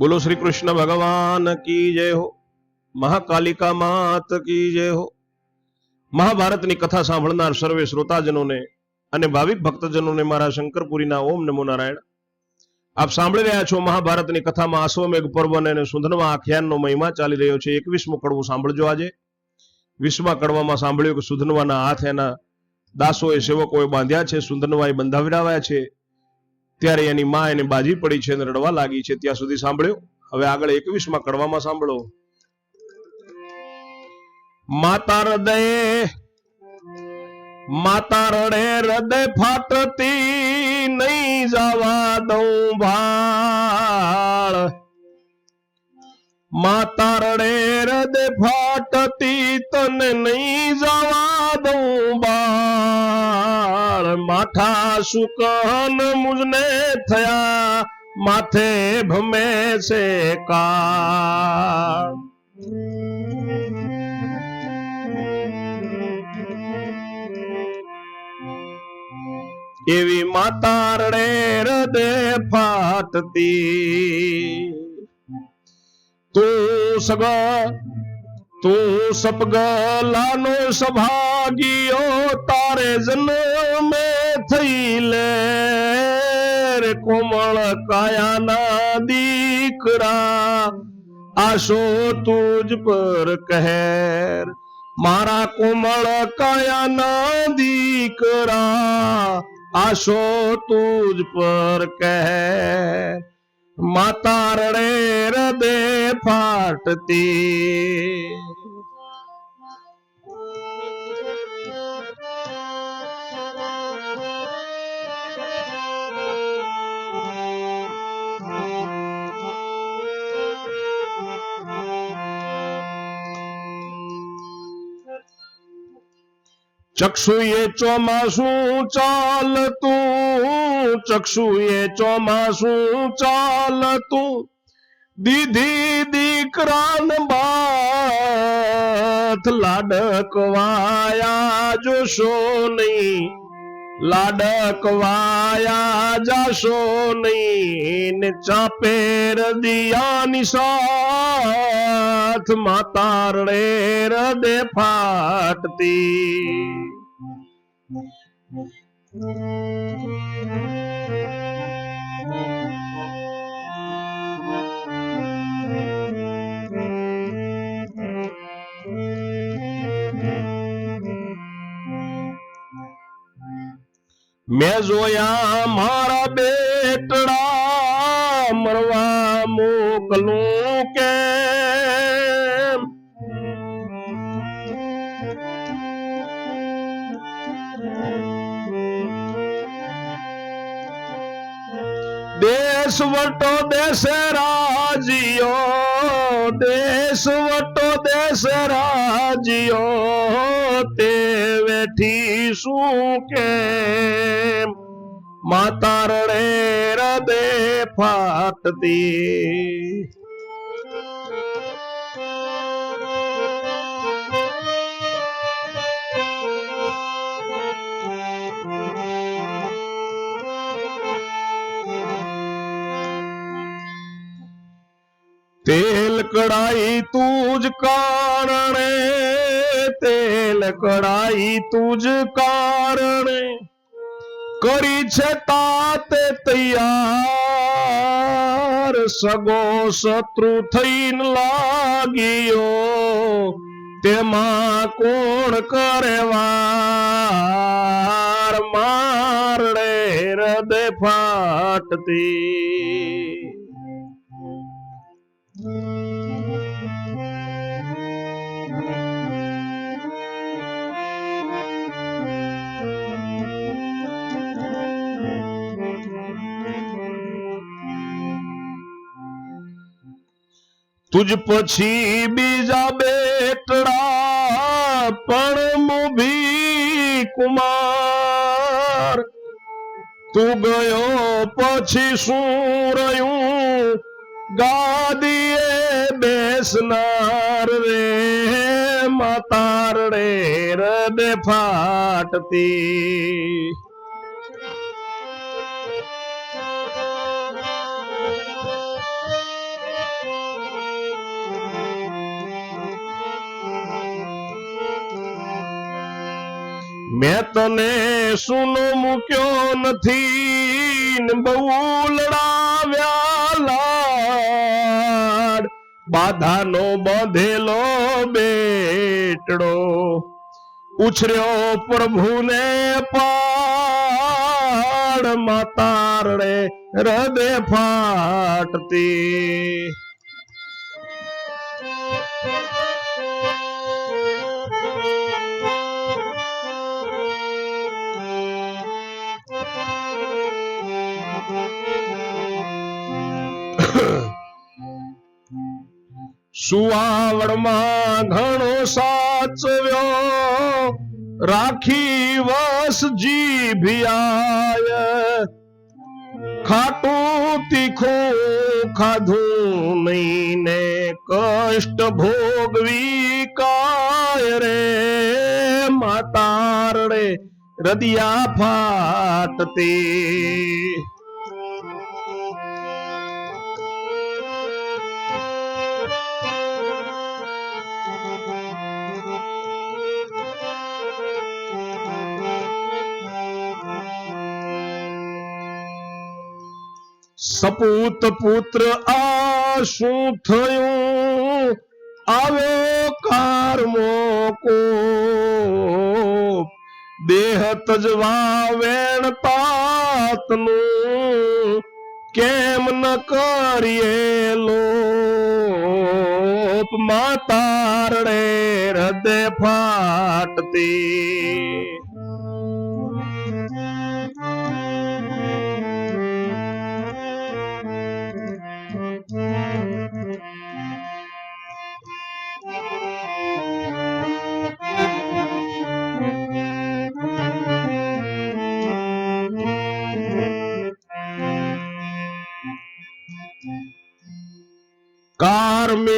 બોલો શ્રી કૃષ્ણ ભગવાન કી જય હો? મહાકાલિકા માત કી જય હો? મહાભારતની કથા સાંભળનાર સર્વે શ્રોતાજનોને અને ભાવિક ભક્તજનોને મારા શંકરપુરીના ઓમ નમો નારાયણ. આપ સાંભળી રહ્યા છો મહાભારતની કથામાં અશ્વમેઘ પર્વ અને સુંધનવા આખ્યાનનો મહિમા ચાલી રહ્યો છે. એકવીસમો કડવું સાંભળજો આજે. વીસમા કડવામાં સાંભળ્યું કે સુધનવાના હાથ એના દાસોએ, સેવકોએ બાંધ્યા છે સુંદરનવાએ બંધાવડાવ્યા છે. ત્યારે એની માં એને બાજી પડી છે અને રડવા લાગી છે. ત્યાં સુધી સાંભળ્યું? હવે આગળ એકવીસમાં કડવામાં સાંભળો. માતા હૃદય, માતા રડે, હૃદય ફાટતી નહીં જવા દઉં ભાળ. માતા રડે, હૃદય ફાટતી તને નહીં જવા દઉં બાળ માઠા સુકન મુજને થયા, માથે ભમે છે કા એવી માતા રડે હૃદય ફાટતી. તું સગ, તું સપગલાનો સભાગીયો તારે જન્મે થઈ લે રે કોમળ કાયાના દીકરા. આશો તુજ પર કહેર, મારા કોમળ કાયાના દીકરા. આશો તુજ પર કહેર, માતા રડે હૃદય ફાટતી. ચક્ષુએ ચોમાસું ચાલતું, ચક્ષુએ ચોમાસું ચાલતું. દીધી દીકરાન બાથ લાડકવાયા જોશો નહીં. લાડકવાયા જાશો નહીં ને ચાપેર દિયાની સાથ માતારણે હૃદય ફાટતી. મેં જોયા મારા બેટડા મરવા મોકલું કે દેશ વટો દેશ રાજીયો દેશ વટો દેશ રાજીયો તે વેઠી શું કે માતા રણે હૃદય ફાટતી. તેલ કડાઈ તુજ કારણે, તેલ કડાઈ તુજ કારણે. કરી છે તાતે તૈયાર, સગો શત્રુ થઈને લાગ્યો. તેમાં કોણ કરે વાર મારડે હૃદય ફાટતી. તુજ પછી બીજા બેટડા પણ મુભી કુમાર. તું ગયો પછી શું રહ્યું? ગાદીએ બેસનાર રે માતાર રે હૃદય ફાટતી. મેં તને સુનો મૂક્યો નથી બહુ લડાવ્યા લાડ. બાધાનો બાંધેલો બેટડો ઉછર્યો પ્રભુને પાડ, માતારણે હૃદય ફાટતી. સુવાવડમાં ઘણો સાચવ્યો. રાખી વસ જીભિયાય ખાટું તીખું ખાધું નહીં ને કષ્ટ ભોગવી કાય રે. માતારડે હૃદયા ફાટતી. સપૂત પુત્ર, આ શું થયું? આવ્યો કારમો કો દેહ તજવા વેણ તાતનું કેમ ન કરીએ લોપ? માતા હૃદય ફાટતી.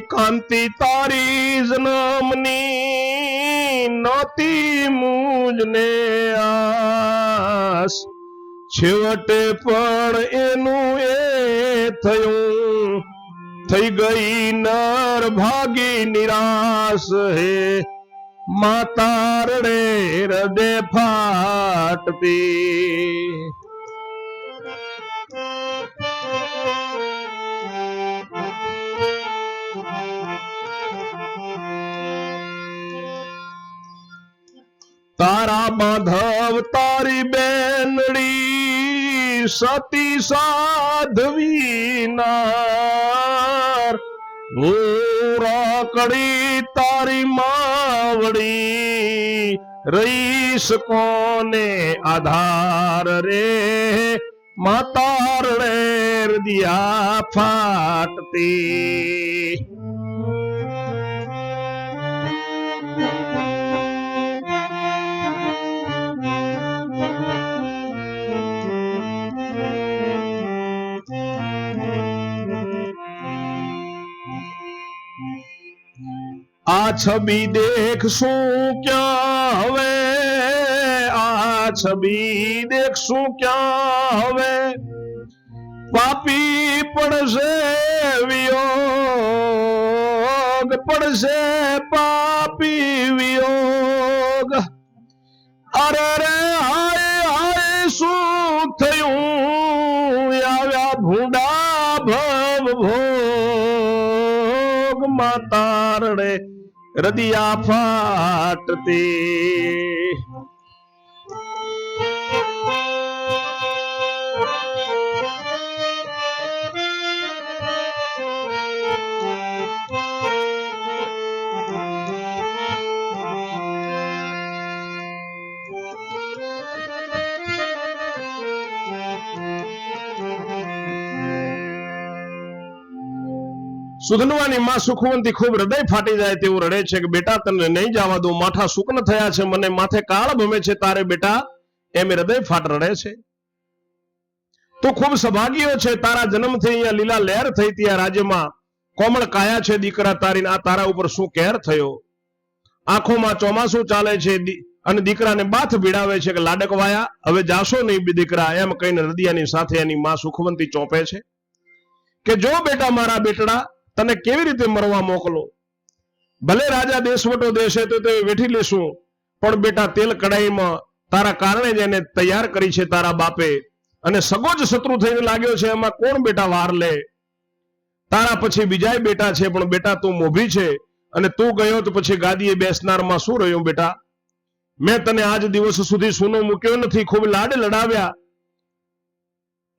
કાંતિ તારી નામની નતી મૂજને આસ છેવટે પણ એનું એ થયું, થઈ ગઈ નર ભાગી નિરાશ હે. માતારડે હૃદય ફાટતી. તારા માધવ તારી બેનડી સતી સાધવી રાકડી તારી માવડી, રહીશ કોને આધાર રે? માતાર રે હૃદયા ફાટતી. આ છબી દેખશું ક્યાં હવે? આ છબી દેખશું ક્યાં હવે? પાપી પડશે, વિયોગ પડશે, પાપી વિયોગ. અરે રે, હાય હાય, શું થયું? આવ્યા ભૂંડા ભવ ભોગ માતારડે હૃદયા ફાટતી. સુધનવાની માં સુખવંતી ખૂબ હૃદય ફાટી જાય તેવું રડે છે કે, બેટા, તને નહીં જવા દઉં. માથા સુકન થયા છે. મને માથે કાળ ભમે છે. તારે, બેટા, એમ હૃદય ફાટ રડે છે. તું ખૂબ સભાગીઓ છે. તારા જન્મથી અહીંયા લીલા લહેર થઈ હતી. આ રાજ્યમાં કોમળ કાયા છે દીકરા તારી આ તારા ઉપર શું કેર થયો? આંખોમાં ચોમાસું ચાલે છે. અને દીકરાને બાથ ભીડાવે છે કે લાડક વાયા હવે જાશો નહીં દીકરા. એમ કહીને હૃદયાની સાથે એની માં સુખવંતી ચોંપે છે કે, જો બેટા મારા બેટડા તને કેવી રીતે મરવા મોકલો? ભલે રાજા દેશવટો દેશે તો તે વેઠી લેશું, પણ બેટા તેલ કડાઈમાં તારા કારણે જ એને તૈયાર કરી છે તારા બાપે. અને સગો જ શત્રુ થઈને લાગ્યો છે, એમાં કોણ બેટા વાર લે? તારા પછી બીજાય બેટા છે, પણ બેટા તું મોભી છે. અને તું ગયો તો પછી ગાદીએ બેસનારમાં શું રહ્યું બેટા? મેં તને આજ દિવસ સુધી સૂનો મૂક્યો નથી, ખૂબ લાડ લડાવ્યા.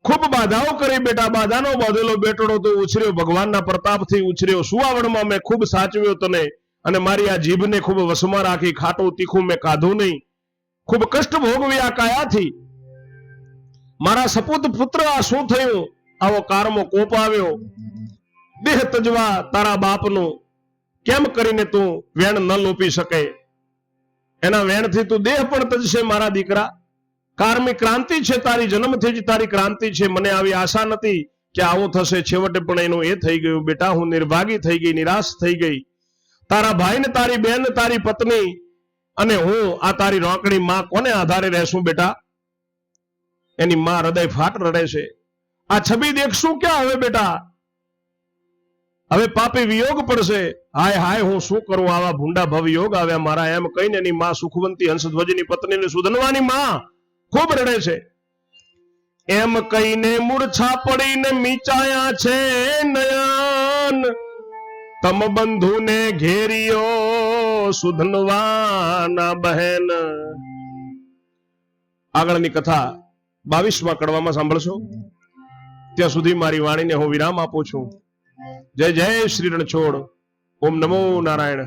ખૂબ બાધાઓ કરી બેટા, બાધાનો બાંધેલો બેટડો તું ઉછર્યો, ભગવાનના પ્રતાપથી ઉછર્યો. સુવાવડમાં મેં ખૂબ સાચવ્યો તને અને મારી આ જીભને ખૂબ વશમાં રાખી, ખાટું તીખું મેં કાધું નહીં. ખૂબ કષ્ટ ભોગવી આ કાયાથી. મારા સપૂત પુત્ર, આ શું થયું? આવો કારમો કોપ આવ્યો. દેહ તજવા તારા બાપનું. કેમ કરીને તું વેણ ન લોપી શકે? એના વેણથી તું દેહ પણ તજશે, મારા દીકરા. કારમી ક્રાંતિ છે, તારી જન્મથી જ તારી ક્રાંતિ છે. મને આવી આશા નથી કે આવું થશે. છેવટે પણ એનું એ થઈ ગયું. બેટા, હું નિર્ભાગી થઈ ગઈ, નિરાશ થઈ ગઈ. તારા ભાઈ ને તારી બેન, તારી પત્ની અને હું આ તારી રોકડી માં કોને આધારે રહેશું બેટા? એની માં હૃદય ફાટ રડે છે. આ છબી દેખશું ક્યાં હવે બેટા? હવે પાપી વિયોગ પડશે. હાય હાય, હું શું કરું? આવા ભૂંડા ભવ યોગ આવ્યા મારા. એમ કહીને એની માં સુખવંતી હંસધ્વજની પત્નીને સુધનવાની માં ખૂબ રડે છે. એમ કહીને મૂર્છા પડીને મીચાયા છે નયન. તમ બંધુને ઘેરિયો સુધનવાના બહેન. આગળની કથા બાવીસમાં કડવામાં સાંભળશો? ત્યાં સુધી મારી વાણીને હું વિરામ આપું છું. જય જય શ્રી રણછોડ. ઓમ નમો નારાયણ.